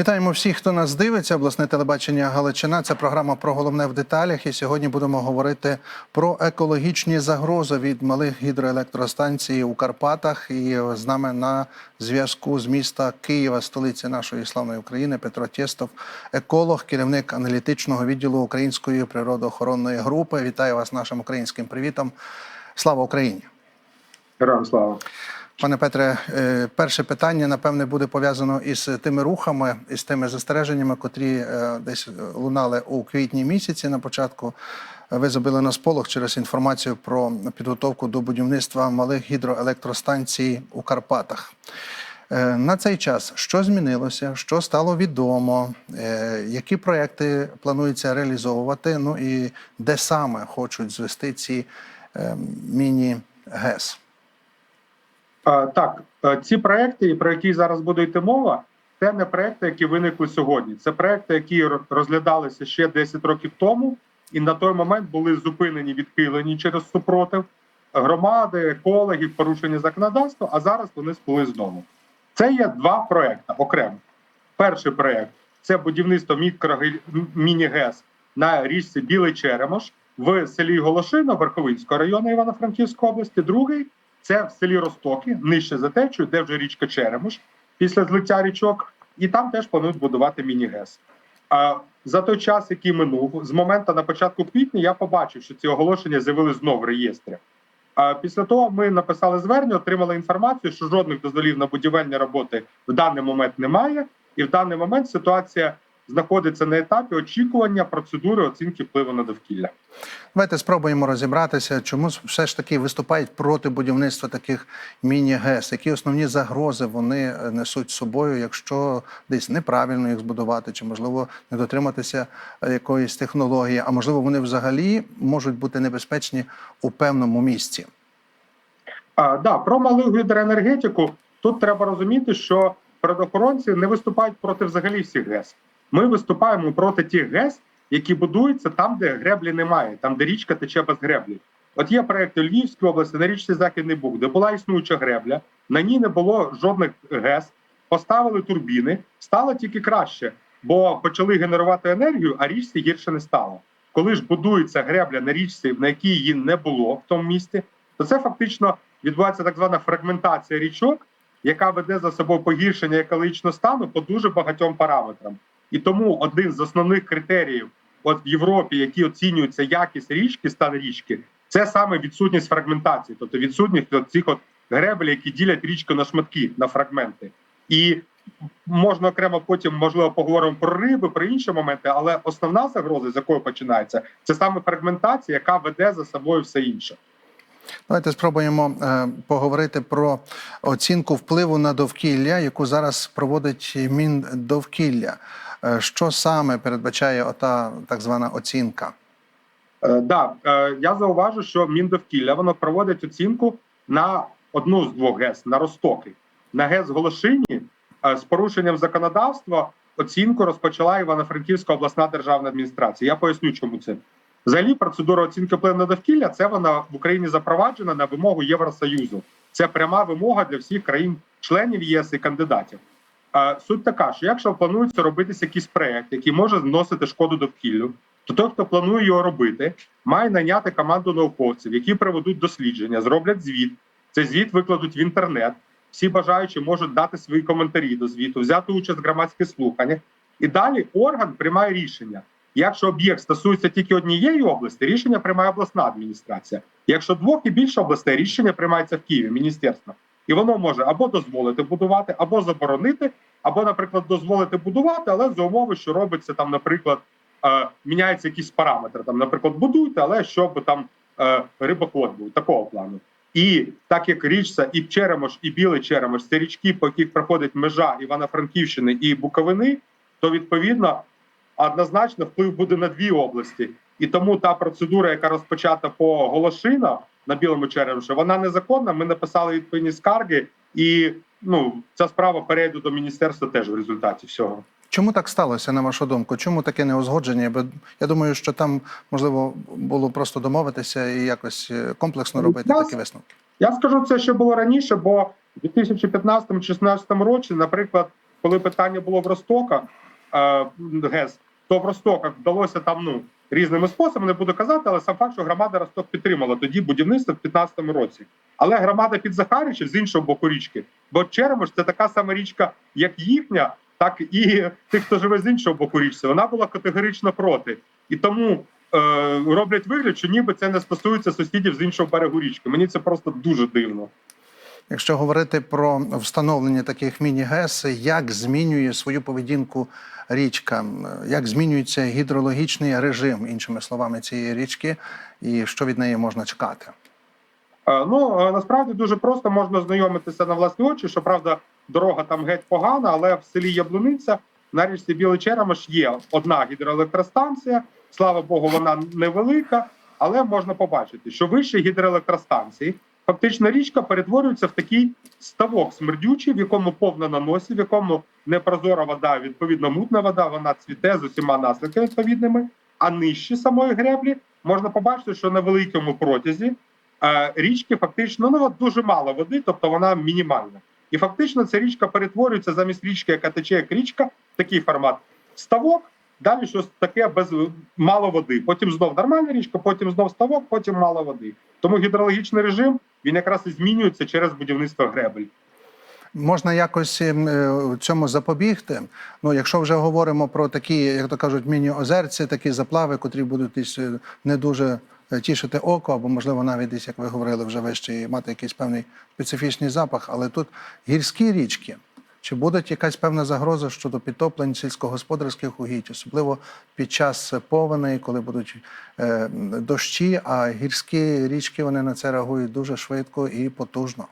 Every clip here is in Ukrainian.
Вітаємо всіх, хто нас дивиться. Обласне телебачення Галичина. Це програма про головне в деталях. І сьогодні будемо говорити про екологічні загрози від малих гідроелектростанцій у Карпатах. І з нами на зв'язку з міста Києва, столиці нашої славної України, Петро Тєстов, еколог, керівник аналітичного відділу Української природоохоронної групи. Вітаю вас нашим українським привітом. Слава Україні! Героям слава. Пане Петре, е, перше питання напевне буде пов'язано із тими рухами, із тими застереженнями, котрі е, десь лунали у квітні місяці. На початку ви забили на сполох через інформацію про підготовку до будівництва малих гідроелектростанцій у Карпатах. Е, На цей час що змінилося, що стало відомо, які проекти планується реалізовувати, ну і де саме хочуть звести ці міні-ГЕС? Е, Так, е, ці проекти, про які зараз буде йти мова, це не проекти, які виникли сьогодні. Це проекти, які розглядалися ще 10 років тому, і на той момент були зупинені, відхилені через супротив громади, екологів, порушення законодавства. А зараз вони сплили знову. Це є два проекти окремо. Перший проект це будівництво міні-ГЕС на річці Білий Черемош в селі Голошино Верховинського району Івано-Франківської області. Другий це в селі Ростоки, нижче за течою, де вже річка Черемош, після злиття річок, і там теж планують будувати міні-ГЕС. А за той час, який минув, з моменту на початку квітня, я побачив, що ці оголошення з'явилися знов в реєстрі. А після того ми написали звернення, отримали інформацію, що жодних дозволів на будівельні роботи в даний момент немає, і в даний момент ситуація знаходиться на етапі очікування процедури оцінки впливу на довкілля. Давайте спробуємо розібратися, чому все ж таки виступають проти будівництва таких міні-ГЕС, які основні загрози вони е, несуть з собою, якщо десь неправильно їх збудувати, чи можливо не дотриматися е, якоїсь технології, а можливо, вони взагалі можуть бути небезпечні у певному місці. А, да, про малу гідроенергетику тут треба розуміти, що природоохоронці не виступають проти взагалі всіх ГЕС. Ми виступаємо проти тих ГЕС, які будуються там, де греблі немає, там де річка тече без греблі. От є проекти Львівської області на річці Західний Буг, де була існуюча гребля, на ній не було жодних ГЕС, поставили турбіни, стало тільки краще, бо почали генерувати енергію, а річці гірше не стало. Коли ж будується гребля на річці, на якій її не було в тому місці, то це фактично відбувається так звана фрагментація річок, яка веде за собою погіршення екологічного стану по дуже багатьом параметрам. І тому один з основних критеріїв, от в Європі, які оцінюються якість річки, стан річки, це саме відсутність фрагментації, тобто відсутність цих от гребель, які ділять річку на шматки, на фрагменти. І можна окремо потім, можливо, поговоримо про риби, про інші моменти, але основна загроза, з якої починається, це саме фрагментація, яка веде за собою все інше. Давайте спробуємо е, поговорити про оцінку впливу на довкілля, яку зараз проводить Міндовкілля. Е, Що саме передбачає ота так звана оцінка? Е, да, е, я зауважу, що Міндовкілля воно проводить оцінку на одну з двох ГЕС на Ростоки. На ГЕС Голошині з порушенням законодавства оцінку розпочала Івано-Франківська обласна державна адміністрація. Я поясню, чому це. Взагалі, процедура оцінки впливу на довкілля це вона в Україні запроваджена на вимогу Євросоюзу. Це пряма вимога для всіх країн-членів ЄС і кандидатів. Суть така, що якщо планується робитися якийсь проект, який може зносити шкоду довкіллю, то той, хто планує його робити, має найняти команду науковців, які проведуть дослідження, зроблять звіт. Цей звіт викладуть в інтернет. Всі бажаючі можуть дати свої коментарі до звіту, взяти участь в громадських слуханнях. І далі орган приймає рішення. Якщо об'єкт стосується тільки однієї області, рішення приймає обласна адміністрація. Якщо двох і більше областей, рішення приймається в Києві, міністерство. І воно може або дозволити будувати, або заборонити, або, наприклад, дозволити будувати, але за умови, що робиться там, наприклад, е, міняється якісь параметри. Там, наприклад, будуйте, але щоб там е, рибоход був такого плану. І так як річця і Черемош, і Білий Черемош це річки, по яких проходить межа Івано-Франківщини і Буковини, то відповідно однозначно вплив буде на дві області. І тому та процедура, яка розпочата по Голошина на білому черемші, вона незаконна. Ми написали відповідні скарги, і ну ця справа перейде до міністерства теж в результаті всього. Чому так сталося, на вашу думку? Чому таке неузгодження? Бо я думаю, що там можливо було просто домовитися і якось е, комплексно робити Нас- такі висновки. Я скажу це, що було раніше, бо в 2015-2016 році, наприклад, коли питання було в Ростоках, е, ГЕС, то в Ростоках вдалося там ну різними способами, не буду казати, але сам факт, що громада Росток підтримала тоді будівництво в 15-му році. Але громада під Захаричів з іншого боку річки, бо Черемош це така сама річка, як їхня, так і тих, хто живе з іншого боку річці. Вона була категорично проти. І тому е, роблять вигляд, що ніби це не стосується сусідів з іншого берегу річки. Мені це просто дуже дивно. Якщо говорити про встановлення таких міні-ГЕС, як змінює свою поведінку річка, як змінюється гідрологічний режим, іншими словами, цієї річки, і що від неї можна чекати? Е, Ну е, насправді дуже просто можна знайомитися на власні очі. Що правда, дорога там геть погана, але в селі Яблуниця на річці Білий Черемош є одна гідроелектростанція. Слава Богу, вона невелика, але можна побачити, що вище гідроелектростанції фактично річка перетворюється в такий ставок смердючий, в якому повна наносів, в якому непрозора вода, відповідно мутна вода, вона цвіте з усіма наслідками відповідними. А нижче самої греблі можна побачити, що на великому протязі е, річки фактично ну от дуже мало води, тобто вона мінімальна. І фактично ця річка перетворюється замість річки, яка тече як річка, такий формат ставок. Далі щось таке без мало води. Потім знов нормальна річка, потім знов ставок, потім мало води. Тому гідрологічний режим він якраз і змінюється через будівництво гребель. Можна якось ем, е, цьому запобігти. Ну, якщо вже говоримо про такі, як то кажуть, міні-озерці, такі заплави, котрі будуть е, не дуже е, тішити око, або можливо навіть десь, як ви говорили, вже вище мати якийсь певний специфічний запах. Але тут гірські річки. Чи буде якась певна загроза щодо підтоплень сільськогосподарських угідь, особливо під час повеней, коли будуть е, дощі, а гірські річки вони на це реагують дуже швидко і потужно.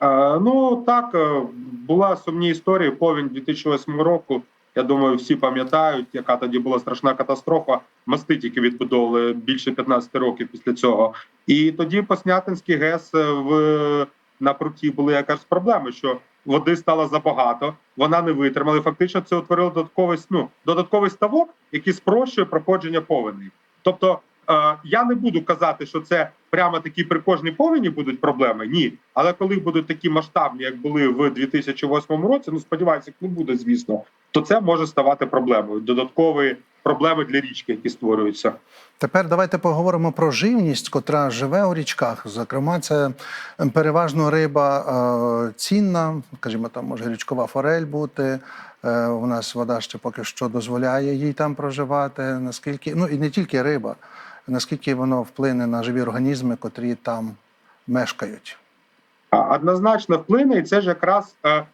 Е, ну так, е, була сумні історії. Повінь 2008 року. Я думаю, всі пам'ятають, яка тоді була страшна катастрофа. Мости тільки відбудовували більше 15 років після цього. І тоді по Снятинській ГЕС в на пруті були якась проблеми, що води стало забагато, вона не витримала. Фактично, це утворило додатковий ну, додатковий ставок, який спрощує проходження повеней. Тобто е, я не буду казати, що це прямо такі при кожній повені будуть проблеми. Ні, але коли будуть такі масштабні, як були в 2008 році, ну сподіваюся, як не буде, звісно, то це може ставати проблемою. Додаткові проблеми для річки, які створюються. Тепер давайте поговоримо про живність, котра живе у річках. Зокрема, це переважно риба е, цінна, скажімо, там може річкова форель бути. Е, у нас вода ще поки що дозволяє їй там проживати. Наскільки ну і не тільки риба, наскільки воно вплине на живі організми, котрі там мешкають. Однозначно вплине, і це ж якраз е,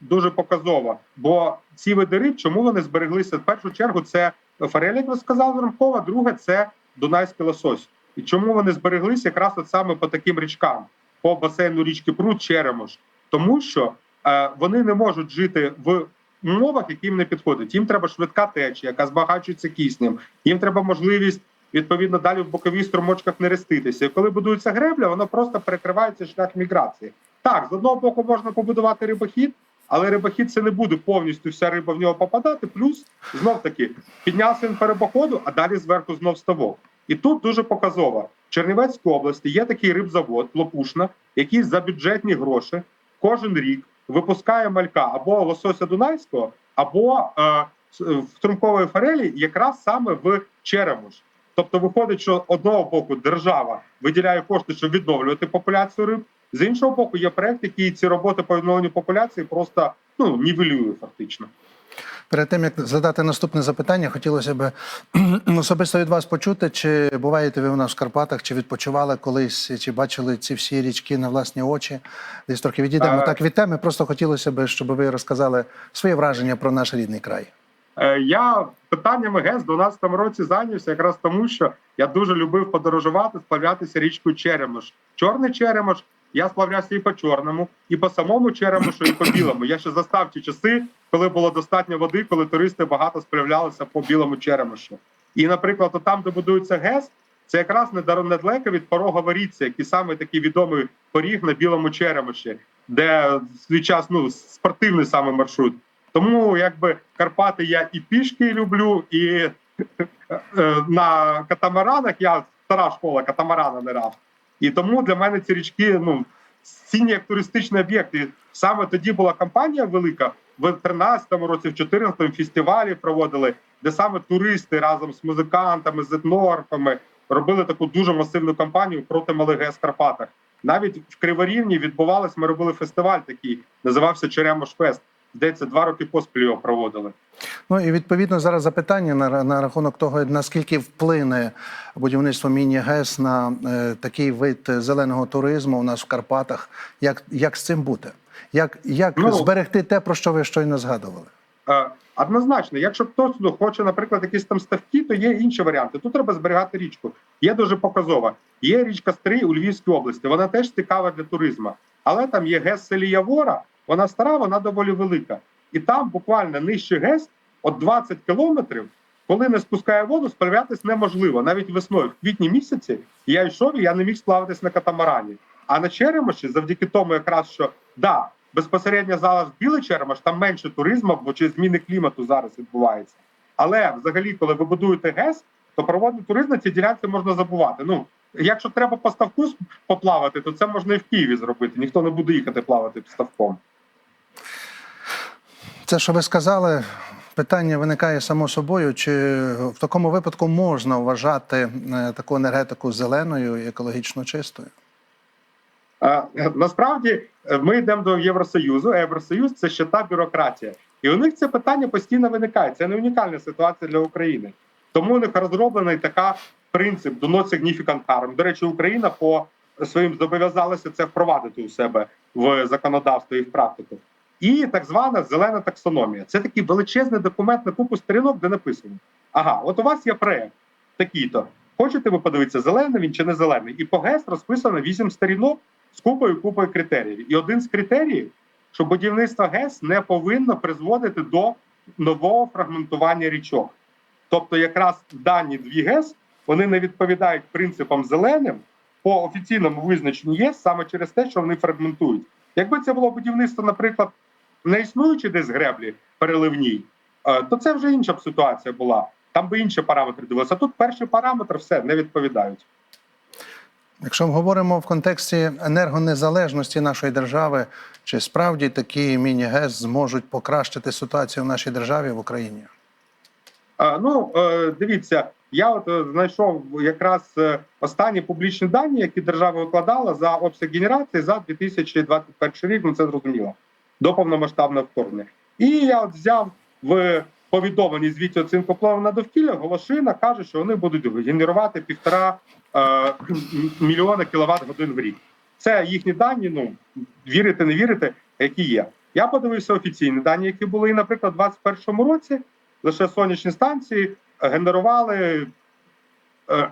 дуже показово. Бо ці види риб, чому вони збереглися? В першу чергу це форель, як ви сказали, Ранкова, друге це дунайський лосось. І чому вони збереглися якраз от саме по таким річкам, по басейну річки Прут, Черемош, тому що е, вони не можуть жити в умовах, які їм не підходять. Їм треба швидка течія, яка збагачується киснем. Їм треба можливість відповідно далі в боковій струмочках не реститися. І коли будується гребля, воно просто перекривається шлях міграції. Так, з одного боку можна побудувати рибохід, але рибохід це не буде повністю вся риба в нього попадати. Плюс знов таки піднявся він по рибоходу, а далі зверху знов ставок. І тут дуже показово. В Чернівецькій області є такий рибзавод Лопушна, який за бюджетні гроші кожен рік випускає малька або лосося Дунайського, або е, в струмкової форелі, якраз саме в Черемош. Тобто виходить, що одного боку держава виділяє кошти, щоб відновлювати популяцію риб. З іншого боку, є проект, який ці роботи по відновленню популяції просто ну нівелює фактично. Перед тим як задати наступне запитання, хотілося б особисто від вас почути, чи буваєте ви у нас в Карпатах, чи відпочивали колись, чи бачили ці всі річки на власні очі? Десь трохи відійдемо Е. так від теми. Просто хотілося б, щоб ви розказали своє враження про наш рідний край. Е, Я питаннями ГЕС в 12 році зайнявся якраз тому, що я дуже любив подорожувати, сплавлятися річкою Черемош. Чорний Черемош. Я сплавлявся і по чорному, і по самому Черемошу, і по білому. Я ще застав ті часи, коли було достатньо води, коли туристи багато сплавлялися по білому Черемошу. І, наприклад, там, де будується ГЕС, це якраз недалеко від порога Воріться, який саме такий відомий поріг на білому Черемоші, де свій час ну спортивний саме маршрут. Тому якби Карпати я і пішки люблю, і е, на катамаранах я стара школа катамарана не раз. І тому для мене ці річки ну цінні як туристичний об'єкт. І саме тоді була кампанія велика в 13-му році, в 14-му фестивалі проводили, де саме туристи разом з музикантами, з етнографами робили таку дуже масивну кампанію проти малих ГЕС. Навіть в Криворівні відбувалось, ми робили фестиваль такий, називався Черемош Фест. Здається, два роки поспіль його проводили. Ну і відповідно зараз запитання на, на рахунок того, наскільки вплине будівництво міні-ГЕС на е, такий вид зеленого туризму у нас в Карпатах. Як, як з цим бути? Як, як Ну, зберегти те, про що ви щойно згадували? Е, Однозначно, якщо хтось хоче, наприклад, якісь там ставки, то є інші варіанти. Тут треба зберігати річку. Є дуже показова. Є річка Стрий у Львівській області. Вона теж цікава для туризму. Але там є ГЕС селі Явора, вона стара, вона доволі велика. І там буквально нижче ГЕС от 20 кілометрів, коли не спускає воду, справлятись неможливо. Навіть весною, в квітні місяці, я йшов і я не міг сплаватись на катамарані. А на Черемоші, завдяки тому, якраз що да, безпосередньо зараз білий Черемош, там менше туризму, бо через зміни клімату зараз відбувається. Але взагалі, коли ви будуєте ГЕС, то проводити туризм на цій ділянці можна забувати. Ну, якщо треба по ставку поплавати, то це можна і в Києві зробити. Ніхто не буде їхати плавати ставком. Це, що ви сказали, питання виникає само собою, чи в такому випадку можна вважати е, таку енергетику зеленою і екологічно чистою? Е, Насправді е, ми йдемо до Євросоюзу. а Євросоюз це ще та бюрократія, і у них це питання постійно виникає. Це не унікальна ситуація для України. Тому у них розроблений така принцип do not significant harm. До речі, Україна по своїм зобов'язалася це впровадити у себе в законодавство і в практику. І так звана зелена таксономія. Це такий величезний документ на купу сторінок, де написано: ага, от у вас є проект такий-то. Хочете ви подивитися, зелений він чи не зелений? І по ГЕС розписано вісім сторінок з купою купою критеріїв. І один з критеріїв, що будівництво ГЕС не повинно призводити до нового фрагментування річок. Тобто, якраз дані дві ГЕС вони не відповідають принципам зеленим по офіційному визначенню ЄС саме через те, що вони фрагментують. Якби це було будівництво, наприклад, не існуючи десь греблі переливній, е, то це вже інша б ситуація була. Там би інші параметри дивилися. А тут перший параметр все не відповідають. Якщо ми говоримо в контексті енергонезалежності нашої держави, чи справді такі міні-ГЕС зможуть покращити ситуацію в нашій державі в Україні? А, Ну е, дивіться, я от е, знайшов якраз е, останні публічні дані, які держава викладала за обсяг генерації за 2021 рік. Ну це зрозуміло до повномасштабного вторгнення. І я от взяв в повідомленні звіті оцінку впливу на довкілля. Голошина каже, що вони будуть генерувати півтора е, мільйона кіловат годин в рік. Це їхні дані. Ну вірите, не вірите, які є. Я подивився офіційні дані, які були, і, наприклад, у 2021 році лише сонячні станції генерували е,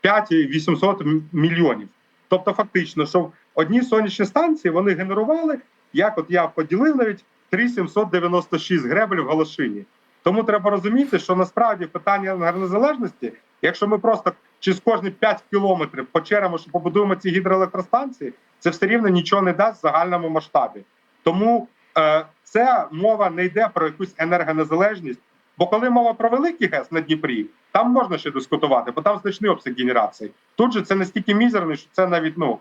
5800 мільйонів. Тобто, фактично, що одні сонячні станції вони генерували, як от я поділив навіть 3796 гребель в Галашині. Тому треба розуміти, що насправді питання енергонезалежності, якщо ми просто через кожні 5 кілометрів почеремо, що побудуємо ці гідроелектростанції, це все рівно нічого не дасть в загальному масштабі. Тому е, це мова не йде про якусь енергонезалежність. Бо коли мова про великий ГЕС на Дніпрі, там можна ще дискутувати, бо там значний обсяг генерації. Тут же це настільки мізерний, що це навіть ну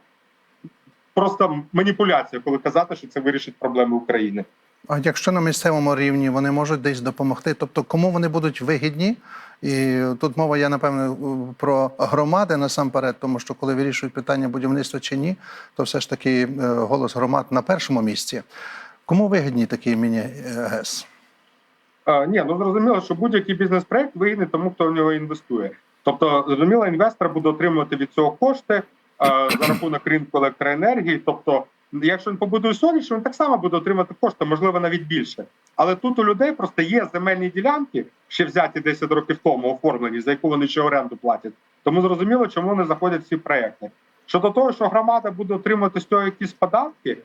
просто маніпуляція, коли казати, що це вирішить проблеми України. А якщо на місцевому рівні вони можуть десь допомогти, тобто кому вони будуть вигідні? І тут мова я напевно про громади насамперед, тому що коли вирішують питання будівництва чи ні, то все ж таки е, голос громад на першому місці. Кому вигідні такі міні-ГЕС? Ні, ну зрозуміло, що будь-який бізнес-проект вигідний тому, хто в нього інвестує. Тобто, зрозуміло, інвестор буде отримувати від цього кошти за рахунок ринку електроенергії. Тобто, якщо він побудує сонячну, він так само буде отримати кошти, можливо, навіть більше. Але тут у людей просто є земельні ділянки, ще взяті 10 років тому оформлені, за яку вони ще оренду платять. Тому зрозуміло, чому вони заходять в ці проекти. Щодо того, що громада буде отримувати з цього якісь податки,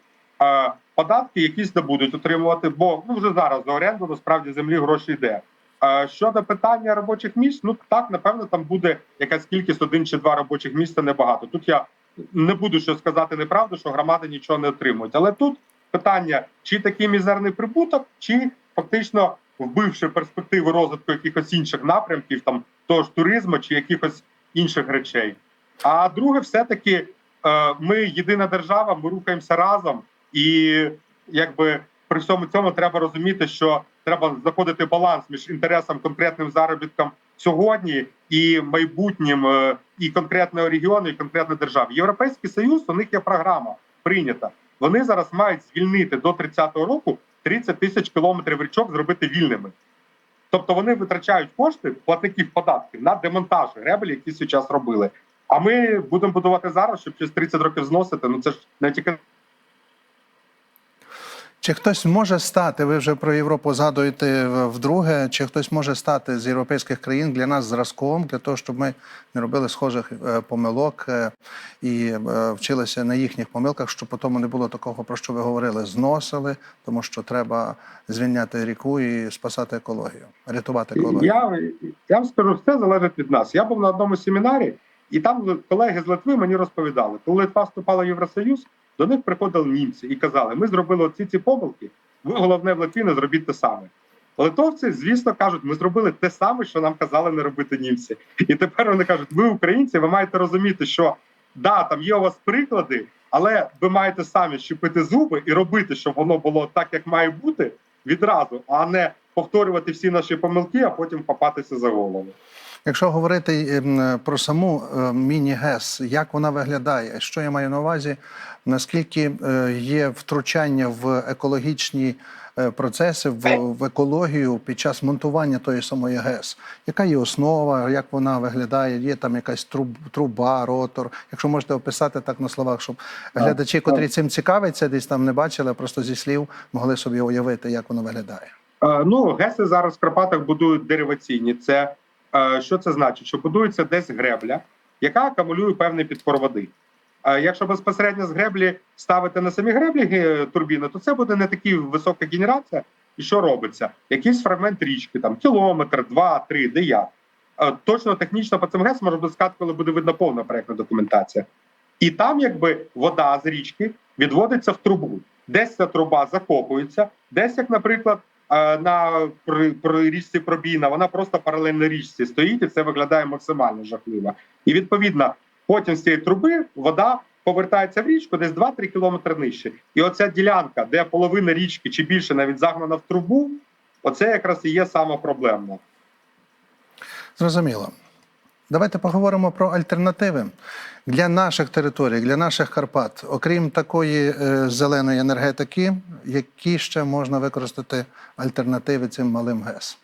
е, податки якісь не будуть отримувати, бо ну вже зараз за оренду насправді землі гроші йде. Е, Щодо питання робочих місць, ну так напевно там буде якась кількість один чи два робочих місця небагато. Тут я не буду що сказати неправду, що громади нічого не отримують. Але тут питання: чи такий мізерний прибуток, чи фактично вбивши перспективи розвитку якихось інших напрямків, там того ж туризму чи якихось інших речей. А друге, все таки, ми єдина держава, ми рухаємося разом, і якби при всьому цьому треба розуміти, що треба знаходити баланс між інтересом конкретним заробітком сьогодні і майбутнім е, і конкретного регіону, і конкретної держави. Європейський союз у них є програма прийнята. Вони зараз мають звільнити до 30-го року 30 тисяч кілометрів річок зробити вільними. Тобто вони витрачають кошти платників податків на демонтаж гребель, які свій робили. А ми будемо будувати зараз, щоб через 30 років зносити. Ну це ж не тільки Чи хтось може стати, ви вже про Європу згадуєте вдруге, чи хтось може стати з європейських країн для нас зразком, для того, щоб ми не робили схожих е, помилок е, і е, вчилися на їхніх помилках, щоб потім не було такого, про що ви говорили, зносили, тому що треба звільняти ріку і спасати екологію, рятувати екологію. Я, я вам скажу, все залежить від нас. Я був на одному семінарі, і там колеги з Литви мені розповідали, коли Литва вступала в Євросоюз, до них приходили німці і казали: ми зробили оці ці помилки, ви головне в Литві не зробіть те саме. Литовці, звісно, кажуть, ми зробили те саме, що нам казали не робити німці. І тепер вони кажуть: ви, українці, ви маєте розуміти, що да, там є у вас приклади, але ви маєте самі щепити зуби і робити, щоб воно було так, як має бути відразу, а не повторювати всі наші помилки, а потім хапатися за голову. Якщо говорити ем, про саму е, міні-ГЕС, як вона виглядає, що я маю на увазі, наскільки е, є втручання в екологічні е, процеси, в, в екологію під час монтування тої самої ГЕС? Яка є основа, як вона виглядає? Є там якась труб, труба, ротор? Якщо можете описати так на словах, щоб глядачі, котрі цим цікавляться, десь там не бачили, а просто зі слів могли собі уявити, як воно виглядає. Ну, ГЕСи зараз в Карпатах будують дериваційні. Це що це значить? Що будується десь гребля, яка акумулює певний підпор води. А якщо безпосередньо з греблі ставити на самі греблі турбіни, то це буде не така висока генерація. І що робиться? Якийсь фрагмент річки, там кілометр, два, три, де. Е, Точно технічно по цим ГЕС бути сказати, коли буде видно повна проектна документація. І там, якби вода з річки відводиться в трубу. Десь ця труба закопується, десь, як, наприклад, е, на при, при річці пробійна, вона просто паралельно річці стоїть, і це виглядає максимально жахливо. І відповідно, потім з цієї труби вода повертається в річку десь 2-3 кілометри нижче. І оця ділянка, де половина річки чи більше навіть загнана в трубу, оце якраз і є саме проблемно. Зрозуміло. Давайте поговоримо про альтернативи для наших територій, для наших Карпат. Окрім такої е, зеленої енергетики, які ще можна використати альтернативи цим малим ГЕС?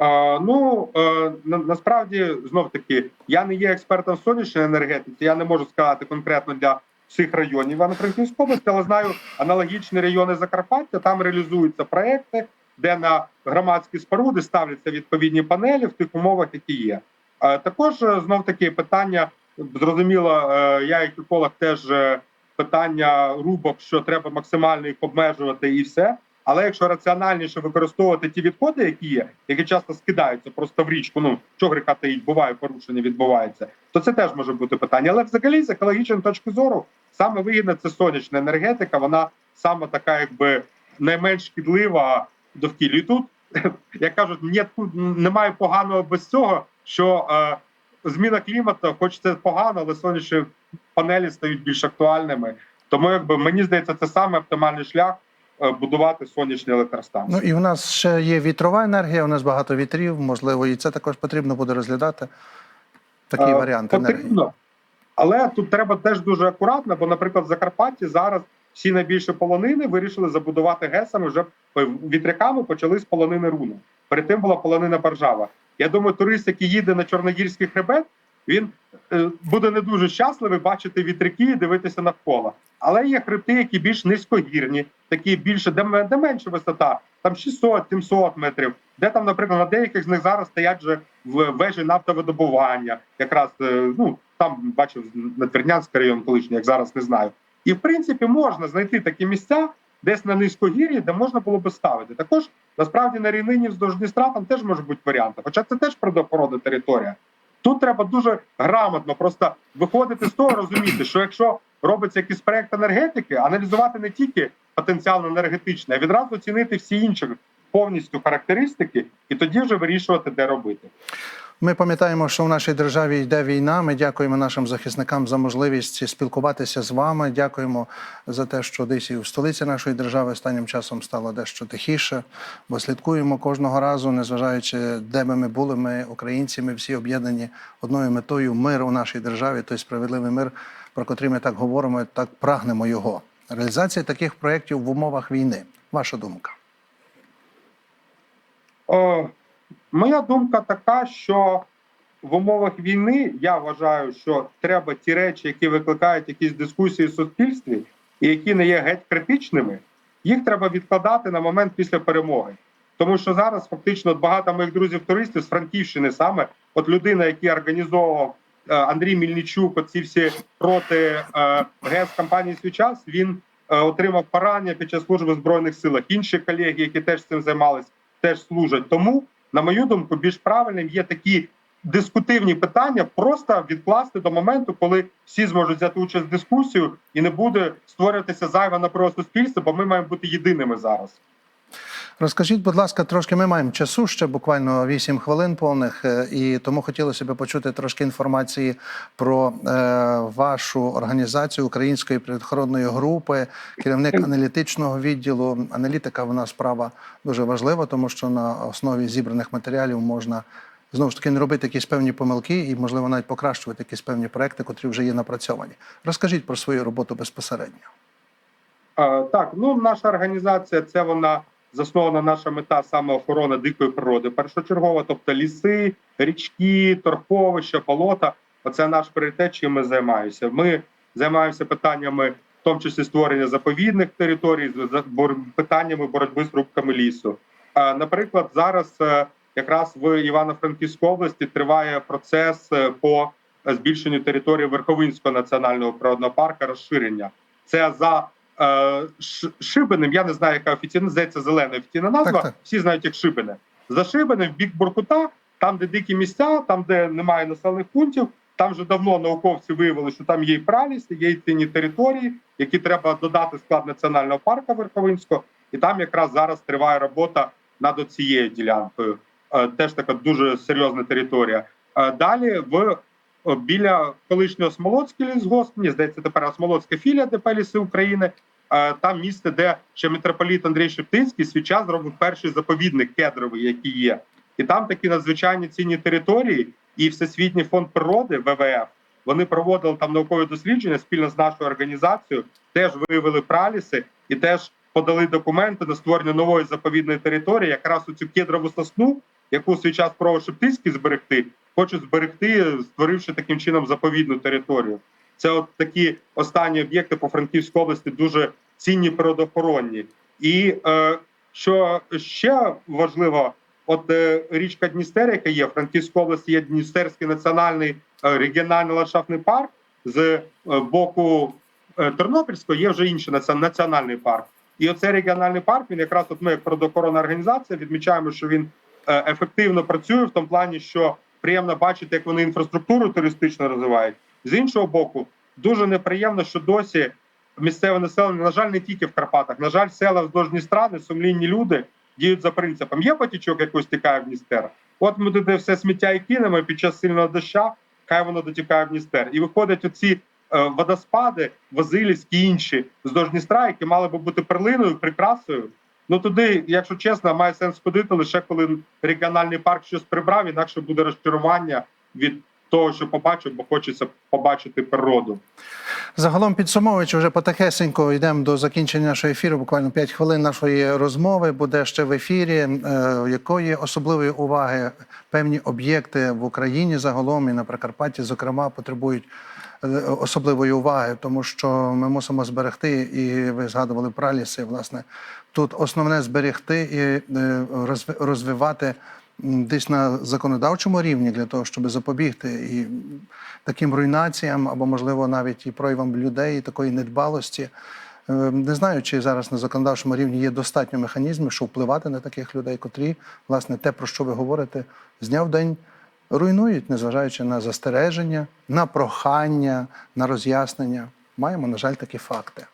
Е, ну е, на, насправді знов таки я не є експертом сонячної енергетики. Я не можу сказати конкретно для всіх районів Івано-Франківської області, але знаю аналогічні райони Закарпаття. Там реалізуються проекти, де на громадські споруди ставляться відповідні панелі в тих умовах, які є. Також е, знов таки питання зрозуміло. е, я як еколог теж е, питання рубок, що треба максимально їх обмежувати, і все. Але якщо раціональніше використовувати ті відходи, які є, які часто скидаються просто в річку, ну що гріха таїть, буває порушення, відбувається, то це теж може бути питання. Але взагалі з екологічної точки зору саме вигідна це сонячна енергетика. Вона саме така, якби найменш шкідлива довкіллю. І тут як кажуть, ні, немає поганого без цього, що е, зміна клімату, хоч це погано, але сонячні панелі стають більш актуальними. Тому, якби мені здається, це саме оптимальний шлях е, будувати сонячні електростанції. Ну і в нас ще є вітрова енергія, у нас багато вітрів, можливо, і це також потрібно буде розглядати. Такий Е, варіант енергії. Потрібно. Але тут треба теж дуже акуратно, бо, наприклад, в Закарпатті зараз всі найбільші полонини вирішили забудувати гесами вже вітряками почали з полонини руну. Перед тим була полонина Баржава. Я думаю, турист, який їде на Чорногірський хребет, він е, буде не дуже щасливий бачити вітряки і дивитися навколо. Але є хребти, які більш низькогірні, такі більше, де, де менша висота, там 600-700 метрів, де там, наприклад, на деяких з них зараз стоять вже в вежі нафтовидобування, якраз е, ну там бачив Надвірнянський район колишній, як зараз не знаю. І в принципі можна знайти такі місця десь на низькогір'ї, де можна було би ставити. Також насправді на рівнині вздовж Дністра там теж можуть бути варіанти, хоча це теж природоохоронна територія. Тут треба дуже грамотно просто виходити з того, розуміти, що якщо робиться якийсь проект енергетики, аналізувати не тільки потенціал енергетичний, а відразу оцінити всі інші повністю характеристики, і тоді вже вирішувати, де робити. Ми пам'ятаємо, що в нашій державі йде війна. Ми дякуємо нашим захисникам за можливість спілкуватися з вами. Дякуємо за те, що десь і в столиці нашої держави останнім часом стало дещо тихіше, бо слідкуємо кожного разу, незважаючи, де би ми були. Ми українці, ми всі об'єднані одною метою мир у нашій державі, той справедливий мир, про котрий ми так говоримо, так прагнемо його. Реалізація таких проєктів в умовах війни. Ваша думка? Моя думка така, що в умовах війни я вважаю, що треба ті речі, які викликають якісь дискусії в суспільстві, і які не є геть критичними, їх треба відкладати на момент після перемоги. Тому що зараз фактично багато моїх друзів-туристів з Франківщини саме, от людина, який організовував е, Андрій Мільничук, оці всі проти е, ГЕС компанії свій час, він е, отримав поранення під час служби в збройних силах. Інші колеги, які теж цим займались, теж служать. Тому, на мою думку, більш правильним є такі дискутивні питання, просто відкласти до моменту, коли всі зможуть взяти участь в дискусію, і не буде створюватися зайва напруга суспільства, бо ми маємо бути єдиними зараз. Розкажіть, будь ласка, трошки ми маємо часу ще буквально 8 хвилин повних, е, і тому хотілося б почути трошки інформації про е, вашу організацію української предохоронної групи, керівник аналітичного відділу. Аналітика вона справа дуже важлива, тому що на основі зібраних матеріалів можна. Знову ж таки, не робити якісь певні помилки і, можливо, навіть покращувати якісь певні проекти, котрі вже є напрацьовані. Розкажіть про свою роботу безпосередньо. Е, Так, ну наша організація це вона заснована наша мета саме охорона дикої природи. Першочергово, тобто ліси, річки, торфовища, болота. Оце наш пріоритет, чим ми займаємося. Ми займаємося питаннями, в тому числі створення заповідних територій, питаннями боротьби з рубками лісу. Наприклад, зараз е, якраз в Івано-Франківській області триває процес е, по збільшенню території Верховинського національного природного парку розширення. Це за е, Ш- Шибенем. Я не знаю, яка офіційна здається зелена офіційна назва. Так, так. Всі знають як Шибене. За Шибенем в бік Буркута, там, де дикі місця, там, де немає населених пунктів. Там вже давно науковці виявили, що там є і праліси, є і цінні території, які треба додати в склад національного парку Верховинського. І там якраз зараз триває робота над цією ділянкою. Е, Теж така дуже серйозна територія. Е, Далі в біля колишнього Смолоцький лісгосп, мені здається, тепер Смолоцька філія ДП Ліси України. Там місце, де ще митрополіт Андрій Шептицький свій час зробив перший заповідник кедровий, який є. І там такі надзвичайні цінні території, і Всесвітній фонд природи ВВФ. Вони проводили там наукові дослідження спільно з нашою організацією, теж виявили праліси і теж подали документи на створення нової заповідної території, якраз у цю кедрову сосну, яку свій час провод Шептицький зберегти, хочуть зберегти, створивши таким чином заповідну територію. Це от такі останні об'єкти по Франківській області дуже цінні природоохоронні. І е, що ще важливо, от е, річка Дністер, яка є в Франківській області, є Дністерський національний е, регіональний ландшафтний парк з е, боку е, Тернопільського є вже інший наці- національний парк. І оцей регіональний парк він якраз от ми, як природоохоронна організація, відмічаємо, що він ефективно працює в тому плані, що приємно бачити, як вони інфраструктуру туристично розвивають. З іншого боку, дуже неприємно, що досі місцеве населення, на жаль, не тільки в Карпатах, на жаль, села вздовж Дністра, сумлінні люди діють за принципом: є потічок, якось тікає в Дністер. От ми туди все сміття і кинемо під час сильного доща, хай воно дотікає в Дністер. І виходять оці е, водоспади, Вазилівські інші вздовж Дністра, які мали би бути перлиною, прикрасою. Ну туди, якщо чесно, має сенс ходити лише коли регіональний парк щось прибрав, інакше буде розчарування від того, що побачив, бо хочеться побачити природу. Загалом підсумовуючи, вже потихесенько йдемо до закінчення нашого ефіру. Буквально 5 хвилин нашої розмови буде ще в ефірі. Е, якої особливої уваги певні об'єкти в Україні загалом і на Прикарпатті, зокрема, потребують особливої уваги, тому що ми мусимо зберегти, і ви згадували праліси. Власне, тут основне зберегти і е, розвивати десь на законодавчому рівні для того, щоб запобігти і таким руйнаціям, або можливо навіть і проявам людей, і такої недбалості. Е, Не знаю, чи зараз на законодавчому рівні є достатньо механізмів, щоб впливати на таких людей, котрі, власне, те, про що ви говорите, з дня в день руйнують, незважаючи на застереження, на прохання, на роз'яснення. Маємо, на жаль, такі факти.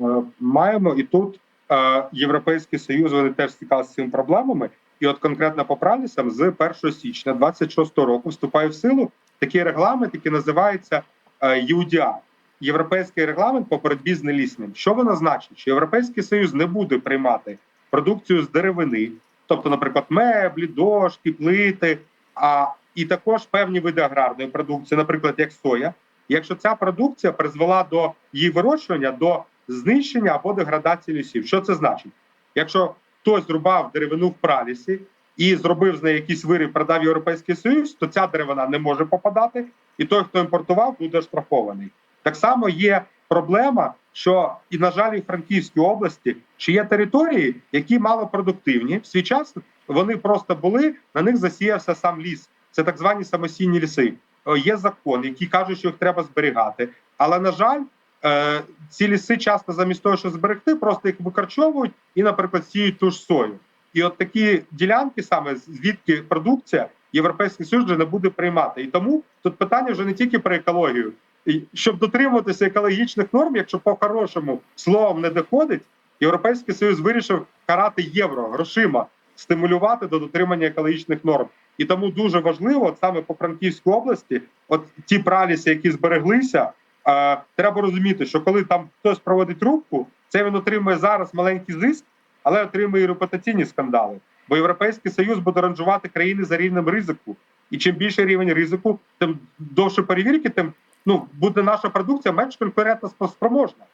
Е, маємо і тут е, Європейський Союз вони теж стикалися з цими проблемами. і от конкретно по пралісам з 1 січня 26 року вступає в силу такий регламент, який називається е, UDR. Європейський регламент по боротьбі з нелісним. Що воно значить? Що Європейський Союз не буде приймати продукцію з деревини, тобто, наприклад, меблі, дошки, плити, а і також певні види аграрної продукції, наприклад, як соя. Якщо ця продукція призвела до її вирощування, до знищення або деградації лісів, що це значить? Якщо хтось зрубав деревину в пралісі і зробив з неї якийсь виріб, продав Європейський Союз, то ця деревина не може попадати, і той, хто імпортував, буде штрафований. Так само є проблема, що і на жаль, і в Франківській області чи є території, які малопродуктивні в свій час вони просто були, на них засіявся сам ліс. Це так звані самосійні ліси. Е, Є закон, які кажуть, що їх треба зберігати. Але на жаль, е, ці ліси часто замість того, щоб зберегти, просто їх викорчовують і, наприклад, сіють ту ж сою. І от такі ділянки, саме звідки продукція, європейський союз вже не буде приймати. І тому тут питання вже не тільки про екологію. І щоб дотримуватися екологічних норм, якщо по-хорошому словом не доходить, європейський союз вирішив карати євро грошима, стимулювати до дотримання екологічних норм. І тому дуже важливо, от саме по Франківській області, от ті праліси, які збереглися, е, треба розуміти, що коли там хтось проводить рубку, це він отримує зараз маленький зиск, але отримує репутаційні скандали. Бо Європейський Союз буде ранжувати країни за рівнем ризику. І чим більший рівень ризику, тим довше перевірки, тим ну буде наша продукція менш конкурентно спроможна.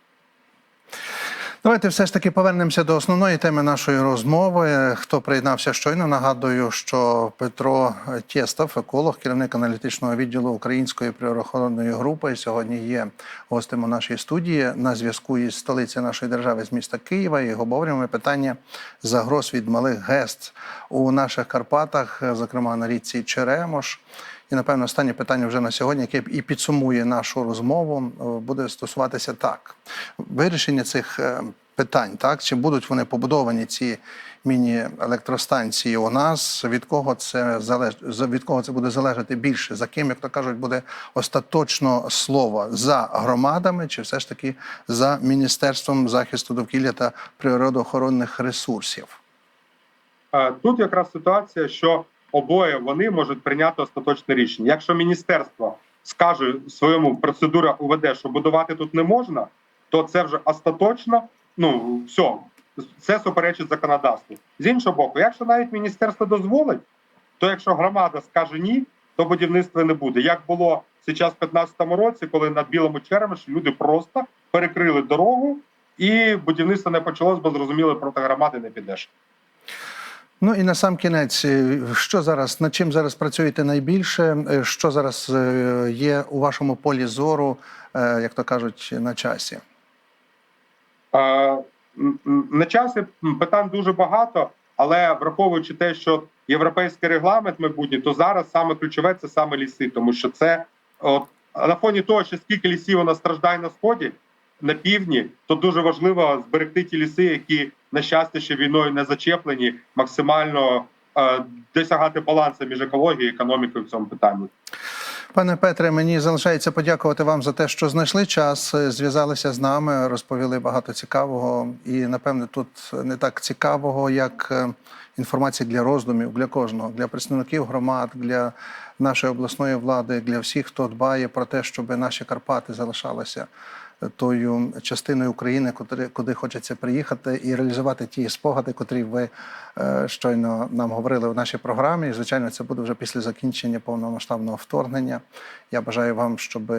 Давайте все ж таки повернемося до основної теми нашої розмови. Хто приєднався щойно? Нагадую, що Петро Тєстов, еколог, керівник аналітичного відділу Української природоохоронної групи, сьогодні є гостем у нашій студії на зв'язку із столиці нашої держави з міста Києва. І обговорюємо питання загроз від малих гест у наших Карпатах, зокрема на річці Черемош. І напевно останнє питання вже на сьогодні, яке і підсумує нашу розмову, буде стосуватися так: вирішення цих е, питань, так чи будуть вони побудовані ці міні-електростанції у нас? Від кого це залеж... від кого це буде залежати більше? За ким, як то кажуть, буде остаточно слово за громадами, чи все ж таки за міністерством захисту довкілля та природоохоронних ресурсів? Е, Тут якраз ситуація, що обоє вони можуть прийняти остаточне рішення. Якщо міністерство скаже своєму процедура УВД, що будувати тут не можна, то це вже остаточно. Ну все, це суперечить законодавству. З іншого боку, якщо навіть міністерство дозволить, то якщо громада скаже ні, то будівництва не буде. Як було зараз в 2015 році, коли на білому черемеші люди просто перекрили дорогу, і будівництво не почалось, бо зрозуміли, проти громади не підеш. Ну і на сам кінець, е, що зараз над чим зараз працюєте найбільше? Е, Що зараз е, є у вашому полі зору, як то кажуть, на часі? На часі питань дуже багато, але враховуючи те, що європейський регламент майбутній, то зараз саме ключове це саме ліси, тому що це от на фоні того, що скільки лісів у нас страждає на сході, на півдні, то дуже важливо зберегти ті ліси, які на щастя ще війною не зачеплені, максимально е, досягати балансу між екологією і економікою в цьому питанні. Пане Петре, мені залишається подякувати вам за те, що знайшли час, е, зв'язалися з нами, розповіли багато цікавого, і напевне тут не так цікавого, як е, інформація для роздумів для кожного, для представників громад, для нашої обласної влади, для всіх, хто дбає про те, щоб наші Карпати залишалися тою частиною України, куди, куди хочеться приїхати і реалізувати ті спогади, котрі ви е, щойно нам говорили в нашій програмі. І, звичайно, це буде вже після закінчення повномасштабного вторгнення. Я бажаю вам, щоб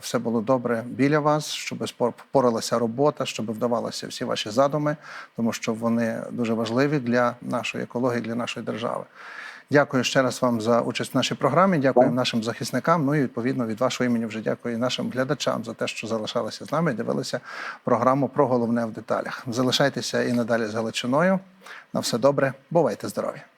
все було добре біля вас, щоб впоралася робота, щоб вдавалися всі ваші задуми, тому що вони дуже важливі для нашої екології, для нашої держави. Дякую ще раз вам за участь в нашій програмі. Дякую нашим захисникам. Ну і відповідно від вашого імені вже дякую і нашим глядачам за те, що залишалися з нами і дивилися програму про головне в деталях. Залишайтеся і надалі з Галичиною. На все добре, бувайте здорові!